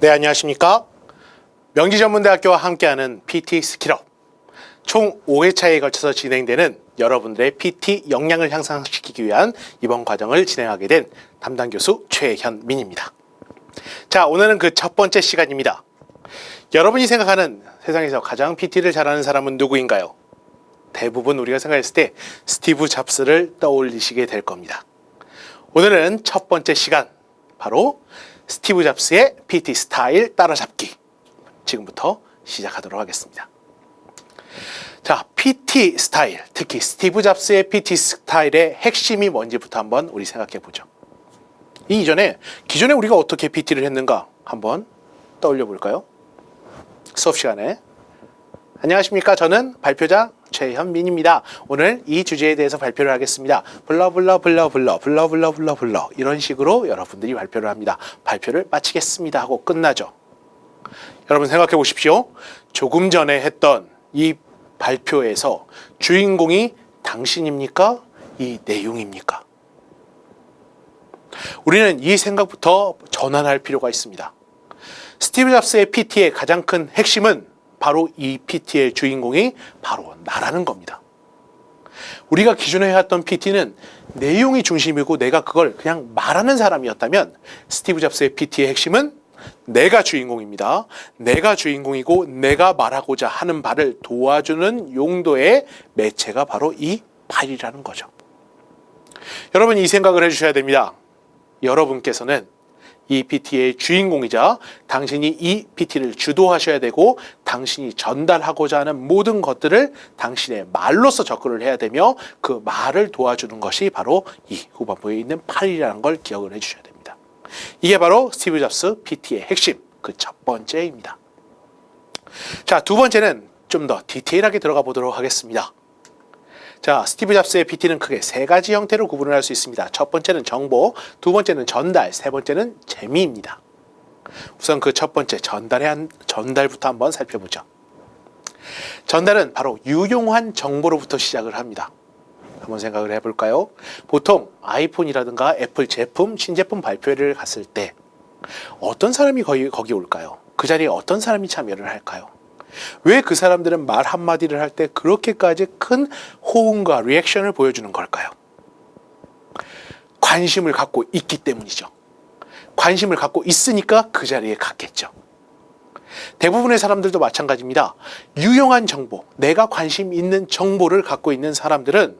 네, 안녕하십니까? 명지전문대학교와 함께하는 PT 스킬업. 총 5회차에 걸쳐서 진행되는 여러분들의 PT 역량을 향상시키기 위한 이번 과정을 진행하게 된 담당 교수 최현민입니다. 자, 오늘은 그 첫 번째 시간입니다. 여러분이 생각하는 세상에서 가장 PT를 잘하는 사람은 누구인가요? 대부분 우리가 생각했을 때 스티브 잡스를 떠올리시게 될 겁니다. 오늘은 첫 번째 시간, 바로 스티브 잡스의 PT 스타일 따라잡기. 지금부터 시작하도록 하겠습니다. 자, PT 스타일, 특히 스티브 잡스의 PT 스타일의 핵심이 뭔지부터 한번 우리 생각해 보죠. 이 이전에 기존에 우리가 어떻게 PT를 했는가 한번 떠올려 볼까요? 수업 시간에 안녕하십니까? 저는 발표자 최현민입니다. 오늘 이 주제에 대해서 발표를 하겠습니다. 불러 불러 불러 불러 불러 불러 불러 불러 이런 식으로 여러분들이 발표를 합니다. 발표를 마치겠습니다 하고 끝나죠. 여러분 생각해 보십시오. 조금 전에 했던 이 발표에서 주인공이 당신입니까? 이 내용입니까? 우리는 이 생각부터 전환할 필요가 있습니다. 스티브 잡스의 PT의 가장 큰 핵심은 바로 이 PT의 주인공이 바로 나라는 겁니다. 우리가 기존에 해왔던 PT는 내용이 중심이고 내가 그걸 그냥 말하는 사람이었다면 스티브 잡스의 PT의 핵심은 내가 주인공입니다. 내가 주인공이고 내가 말하고자 하는 바를 도와주는 용도의 매체가 바로 이 파일이라는 거죠. 여러분 이 생각을 해주셔야 됩니다. 여러분께서는 이 PT의 주인공이자 당신이 이 PT를 주도하셔야 되고 당신이 전달하고자 하는 모든 것들을 당신의 말로서 접근을 해야 되며 그 말을 도와주는 것이 바로 이 후반부에 있는 팔이라는 걸 기억을 해주셔야 됩니다. 이게 바로 스티브 잡스 PT의 핵심 그 첫 번째입니다. 자, 두 번째는 좀 더 디테일하게 들어가 보도록 하겠습니다. 자, 스티브 잡스의 PT는 크게 세 가지 형태로 구분을 할 수 있습니다. 첫 번째는 정보, 두 번째는 전달, 세 번째는 재미입니다. 우선 그 첫 번째 전달의 한, 전달부터 한번 살펴보죠. 전달은 바로 유용한 정보로부터 시작을 합니다. 한번 생각을 해볼까요? 보통 아이폰이라든가 애플 제품, 신제품 발표회를 갔을 때 어떤 사람이 거기, 거기 올까요? 그 자리에 어떤 사람이 참여를 할까요? 왜 그 사람들은 말 한마디를 할 때 그렇게까지 큰 호응과 리액션을 보여주는 걸까요? 관심을 갖고 있기 때문이죠. 관심을 갖고 있으니까 그 자리에 갔겠죠. 대부분의 사람들도 마찬가지입니다. 유용한 정보, 내가 관심 있는 정보를 갖고 있는 사람들은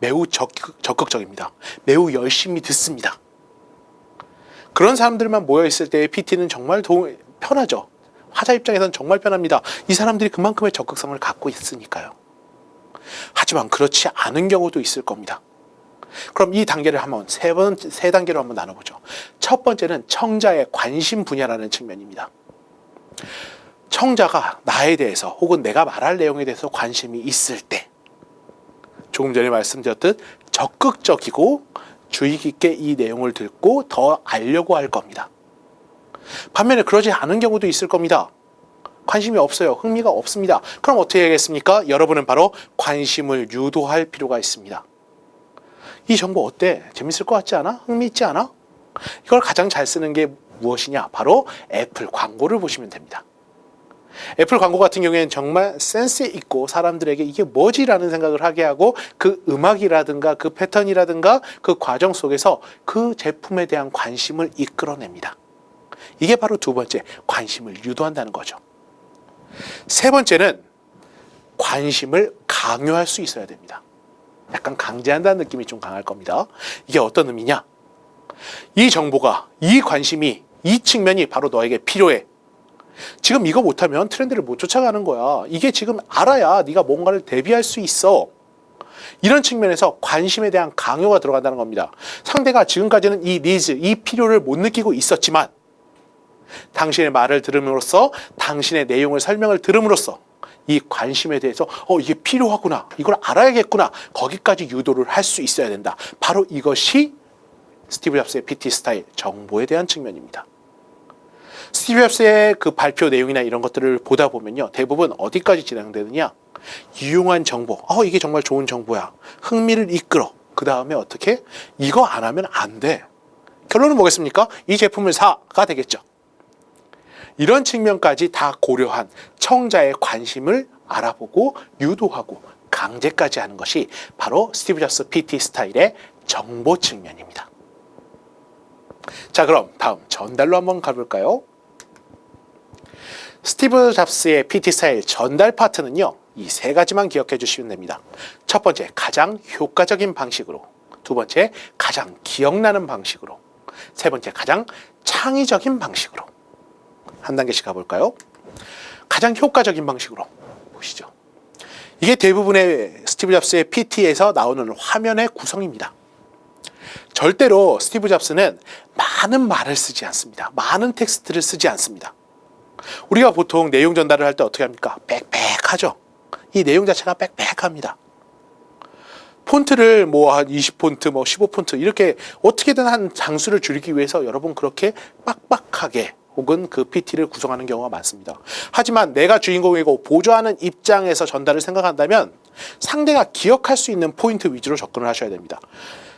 매우 적극, 적극적입니다. 매우 열심히 듣습니다. 그런 사람들만 모여 있을 때의 PT는 정말 도, 편하죠. 화자 입장에서는 정말 편합니다. 이 사람들이 그만큼의 적극성을 갖고 있으니까요. 하지만 그렇지 않은 경우도 있을 겁니다. 그럼 이 단계를 한번 세 번, 세 단계로 한번 나눠보죠. 첫 번째는 청자의 관심 분야라는 측면입니다. 청자가 나에 대해서 혹은 내가 말할 내용에 대해서 관심이 있을 때 조금 전에 말씀드렸듯 적극적이고 주의 깊게 이 내용을 듣고 더 알려고 할 겁니다. 반면에 그러지 않은 경우도 있을 겁니다. 관심이 없어요. 흥미가 없습니다. 그럼 어떻게 해야겠습니까? 여러분은 바로 관심을 유도할 필요가 있습니다. 이 정보 어때? 재밌을 것 같지 않아? 흥미 있지 않아? 이걸 가장 잘 쓰는 게 무엇이냐? 바로 애플 광고를 보시면 됩니다. 애플 광고 같은 경우에는 정말 센스 있고 사람들에게 이게 뭐지라는 생각을 하게 하고 그 음악이라든가 그 패턴이라든가 그 과정 속에서 그 제품에 대한 관심을 이끌어냅니다. 이게 바로 두 번째 관심을 유도한다는 거죠. 세 번째는 관심을 강요할 수 있어야 됩니다. 약간 강제한다는 느낌이 좀 강할 겁니다. 이게 어떤 의미냐? 이 정보가, 이 관심이, 이 측면이 바로 너에게 필요해. 지금 이거 못하면 트렌드를 못 쫓아가는 거야. 이게 지금 알아야 네가 뭔가를 대비할 수 있어. 이런 측면에서 관심에 대한 강요가 들어간다는 겁니다. 상대가 지금까지는 이 니즈, 이 필요를 못 느끼고 있었지만 당신의 말을 들음으로써 당신의 내용을 설명을 들음으로써 이 관심에 대해서 어 이게 필요하구나. 이걸 알아야겠구나. 거기까지 유도를 할 수 있어야 된다. 바로 이것이 스티브 잡스의 PT 스타일 정보에 대한 측면입니다. 스티브 잡스의 그 발표 내용이나 이런 것들을 보다 보면요 대부분 어디까지 진행되느냐? 유용한 정보. 어 이게 정말 좋은 정보야. 흥미를 이끌어. 그 다음에 어떻게? 이거 안 하면 안돼. 결론은 뭐겠습니까? 이 제품을 사가 되겠죠 이런 측면까지 다 고려한 청자의 관심을 알아보고 유도하고 강제까지 하는 것이 바로 스티브 잡스 PT 스타일의 정보 측면입니다. 자, 그럼 다음 전달로 한번 가볼까요? 스티브 잡스의 PT 스타일 전달 파트는요, 이 세 가지만 기억해 주시면 됩니다. 첫 번째, 가장 효과적인 방식으로. 두 번째, 가장 기억나는 방식으로. 세 번째, 가장 창의적인 방식으로. 한 단계씩 가볼까요? 가장 효과적인 방식으로 보시죠. 이게 대부분의 스티브 잡스의 PT에서 나오는 화면의 구성입니다. 절대로 스티브 잡스는 많은 말을 쓰지 않습니다. 많은 텍스트를 쓰지 않습니다. 우리가 보통 내용 전달을 할 때 어떻게 합니까? 빽빽하죠. 이 내용 자체가 빽빽합니다. 폰트를 뭐 한 20폰트, 뭐 15폰트 이렇게 어떻게든 한 장수를 줄이기 위해서 여러분 그렇게 빡빡하게 혹은 그 PT를 구성하는 경우가 많습니다. 하지만 내가 주인공이고 보조하는 입장에서 전달을 생각한다면 상대가 기억할 수 있는 포인트 위주로 접근을 하셔야 됩니다.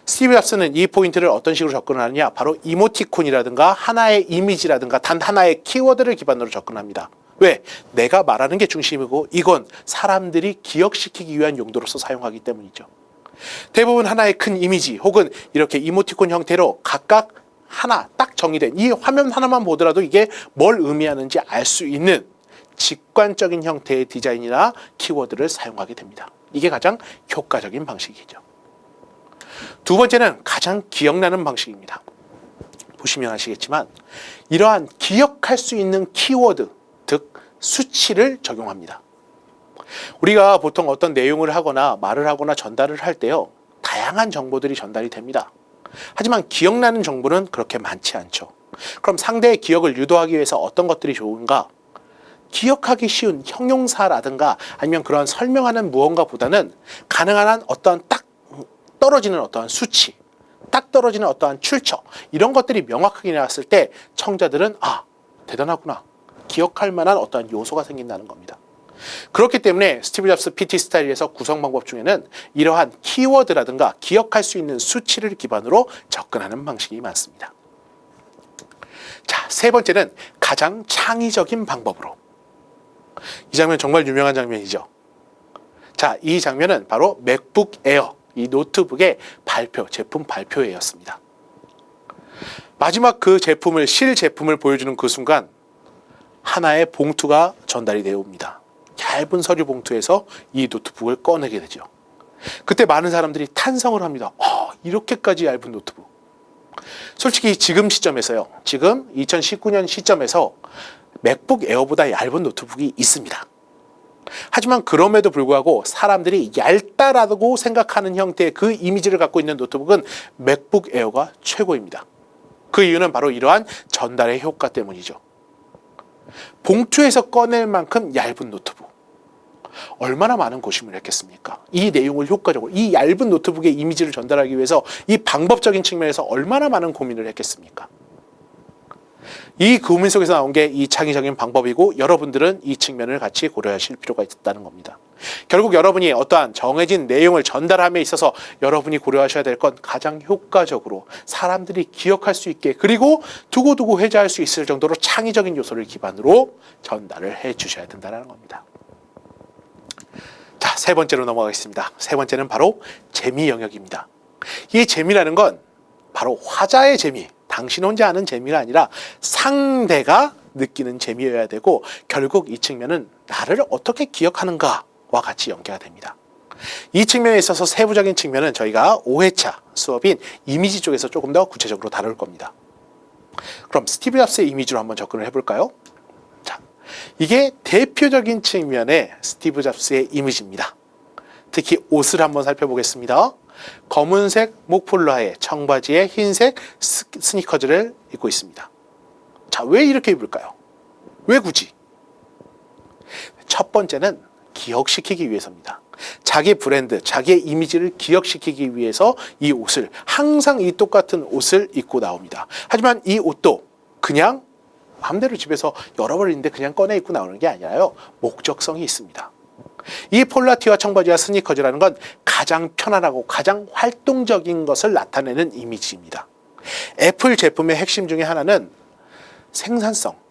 스티브 잡스는 이 포인트를 어떤 식으로 접근을 하느냐? 바로 이모티콘이라든가 하나의 이미지라든가 단 하나의 키워드를 기반으로 접근합니다. 왜? 내가 말하는 게 중심이고 이건 사람들이 기억시키기 위한 용도로서 사용하기 때문이죠. 대부분 하나의 큰 이미지 혹은 이렇게 이모티콘 형태로 각각 하나 딱 정의된 이 화면 하나만 보더라도 이게 뭘 의미하는지 알 수 있는 직관적인 형태의 디자인이나 키워드를 사용하게 됩니다. 이게 가장 효과적인 방식이죠. 두 번째는 가장 기억나는 방식입니다. 보시면 아시겠지만 이러한 기억할 수 있는 키워드, 즉 수치를 적용합니다. 우리가 보통 어떤 내용을 하거나 말을 하거나 전달을 할 때요. 다양한 정보들이 전달이 됩니다. 하지만 기억나는 정보는 그렇게 많지 않죠. 그럼 상대의 기억을 유도하기 위해서 어떤 것들이 좋은가? 기억하기 쉬운 형용사라든가 아니면 그런 설명하는 무언가보다는 가능한 한 어떤 딱 떨어지는 어떠한 수치, 딱 떨어지는 어떠한 출처 이런 것들이 명확하게 나왔을 때 청자들은 아 대단하구나 기억할 만한 어떠한 요소가 생긴다는 겁니다. 그렇기 때문에 스티브 잡스 PT 스타일에서 구성 방법 중에는 이러한 키워드라든가 기억할 수 있는 수치를 기반으로 접근하는 방식이 많습니다. 자, 세 번째는 가장 창의적인 방법으로. 이 장면 정말 유명한 장면이죠. 자, 이 장면은 바로 맥북 에어, 이 노트북의 발표, 제품 발표회였습니다. 마지막 그 제품을, 실 제품을 보여주는 그 순간 하나의 봉투가 전달이 되어 옵니다. 얇은 서류 봉투에서 이 노트북을 꺼내게 되죠. 그때 많은 사람들이 탄성을 합니다. 어, 이렇게까지 얇은 노트북. 솔직히 지금 시점에서요. 지금 2019년 시점에서 맥북 에어보다 얇은 노트북이 있습니다. 하지만 그럼에도 불구하고 사람들이 얇다라고 생각하는 형태의 그 이미지를 갖고 있는 노트북은 맥북 에어가 최고입니다. 그 이유는 바로 이러한 전달의 효과 때문이죠. 봉투에서 꺼낼 만큼 얇은 노트북. 얼마나 많은 고심을 했겠습니까? 이 내용을 효과적으로, 이 얇은 노트북의 이미지를 전달하기 위해서 이 방법적인 측면에서 얼마나 많은 고민을 했겠습니까? 이 고민 속에서 나온 게 이 창의적인 방법이고 여러분들은 이 측면을 같이 고려하실 필요가 있다는 겁니다. 결국 여러분이 어떠한 정해진 내용을 전달함에 있어서 여러분이 고려하셔야 될 건 가장 효과적으로 사람들이 기억할 수 있게 그리고 두고두고 회자할 수 있을 정도로 창의적인 요소를 기반으로 전달을 해 주셔야 된다는 겁니다. 자, 세 번째로 넘어가겠습니다. 세 번째는 바로 재미 영역입니다. 이 재미라는 건 바로 화자의 재미, 당신 혼자 아는 재미가 아니라 상대가 느끼는 재미여야 되고 결국 이 측면은 나를 어떻게 기억하는가와 같이 연계가 됩니다. 이 측면에 있어서 세부적인 측면은 저희가 5회차 수업인 이미지 쪽에서 조금 더 구체적으로 다룰 겁니다. 그럼 스티브 잡스의 이미지로 한번 접근을 해볼까요? 자, 이게 대표적인 측면의 스티브 잡스의 이미지입니다. 특히 옷을 한번 살펴보겠습니다. 검은색 목폴라에 청바지에 흰색 스- 스니커즈를 입고 있습니다. 자, 왜 이렇게 입을까요? 왜 굳이? 첫 번째는 기억시키기 위해서입니다. 자기 브랜드, 자기의 이미지를 기억시키기 위해서 이 옷을 항상 이 똑같은 옷을 입고 나옵니다. 하지만 이 옷도 그냥 마음대로 집에서 여러 벌 있는데 그냥 꺼내 입고 나오는 게 아니라요. 목적성이 있습니다. 이 폴라티와 청바지와 스니커즈라는 건 가장 편안하고 가장 활동적인 것을 나타내는 이미지입니다. 애플 제품의 핵심 중에 하나는 생산성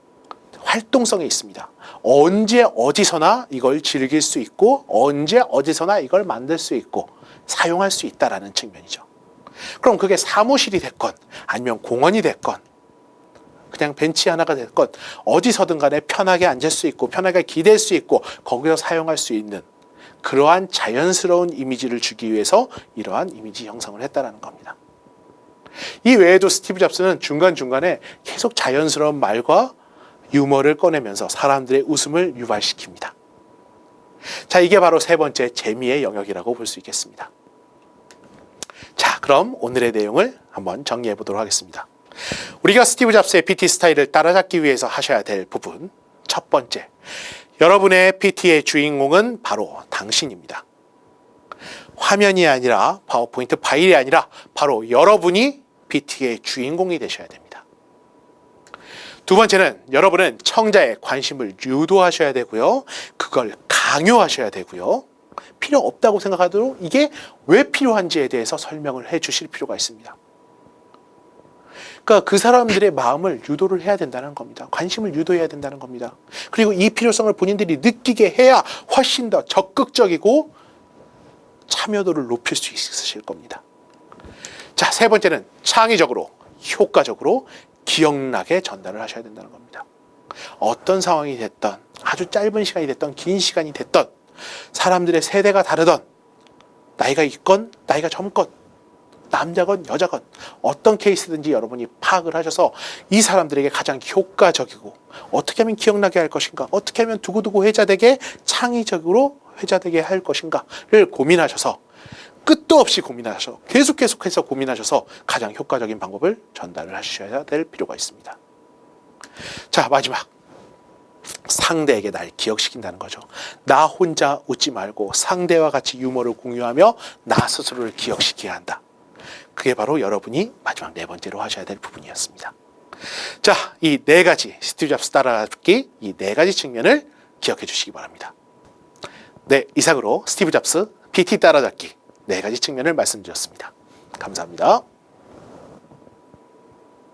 활동성이 있습니다. 언제 어디서나 이걸 즐길 수 있고 언제 어디서나 이걸 만들 수 있고 사용할 수 있다라는 측면이죠. 그럼 그게 사무실이 됐건 아니면 공원이 됐건 그냥 벤치 하나가 됐건 어디서든 간에 편하게 앉을 수 있고 편하게 기댈 수 있고 거기서 사용할 수 있는 그러한 자연스러운 이미지를 주기 위해서 이러한 이미지 형성을 했다라는 겁니다. 이 외에도 스티브 잡스는 중간중간에 계속 자연스러운 말과 유머를 꺼내면서 사람들의 웃음을 유발시킵니다. 자, 이게 바로 세 번째 재미의 영역이라고 볼 수 있겠습니다. 자, 그럼 오늘의 내용을 한번 정리해 보도록 하겠습니다. 우리가 스티브 잡스의 PT 스타일을 따라잡기 위해서 하셔야 될 부분 첫 번째, 여러분의 PT의 주인공은 바로 당신입니다. 화면이 아니라 파워포인트 파일이 아니라 바로 여러분이 PT의 주인공이 되셔야 됩니다. 두 번째는 여러분은 청자의 관심을 유도하셔야 되고요. 그걸 강요하셔야 되고요. 필요 없다고 생각하도록 이게 왜 필요한지에 대해서 설명을 해 주실 필요가 있습니다. 그러니까 그 사람들의 마음을 유도를 해야 된다는 겁니다. 관심을 유도해야 된다는 겁니다. 그리고 이 필요성을 본인들이 느끼게 해야 훨씬 더 적극적이고 참여도를 높일 수 있으실 겁니다. 자, 세 번째는 창의적으로, 효과적으로 기억나게 전달을 하셔야 된다는 겁니다. 어떤 상황이 됐던, 아주 짧은 시간이 됐던, 긴 시간이 됐던, 사람들의 세대가 다르던, 나이가 있건, 나이가 젊건, 남자건 여자건 어떤 케이스든지 여러분이 파악을 하셔서 이 사람들에게 가장 효과적이고 어떻게 하면 기억나게 할 것인가 어떻게 하면 두고두고 회자되게 창의적으로 회자되게 할 것인가를 고민하셔서 끝도 없이 고민하셔서 계속 계속해서 고민하셔서 가장 효과적인 방법을 전달을 하셔야 될 필요가 있습니다. 자 마지막 상대에게 날 기억시킨다는 거죠. 나 혼자 웃지 말고 상대와 같이 유머를 공유하며 나 스스로를 기억시켜야 한다. 그게 바로 여러분이 마지막 네 번째로 하셔야 될 부분이었습니다. 자, 이 네 가지 스티브 잡스 따라잡기 이 네 가지 측면을 기억해 주시기 바랍니다. 네, 이상으로 스티브 잡스 PT 따라잡기 네 가지 측면을 말씀드렸습니다. 감사합니다.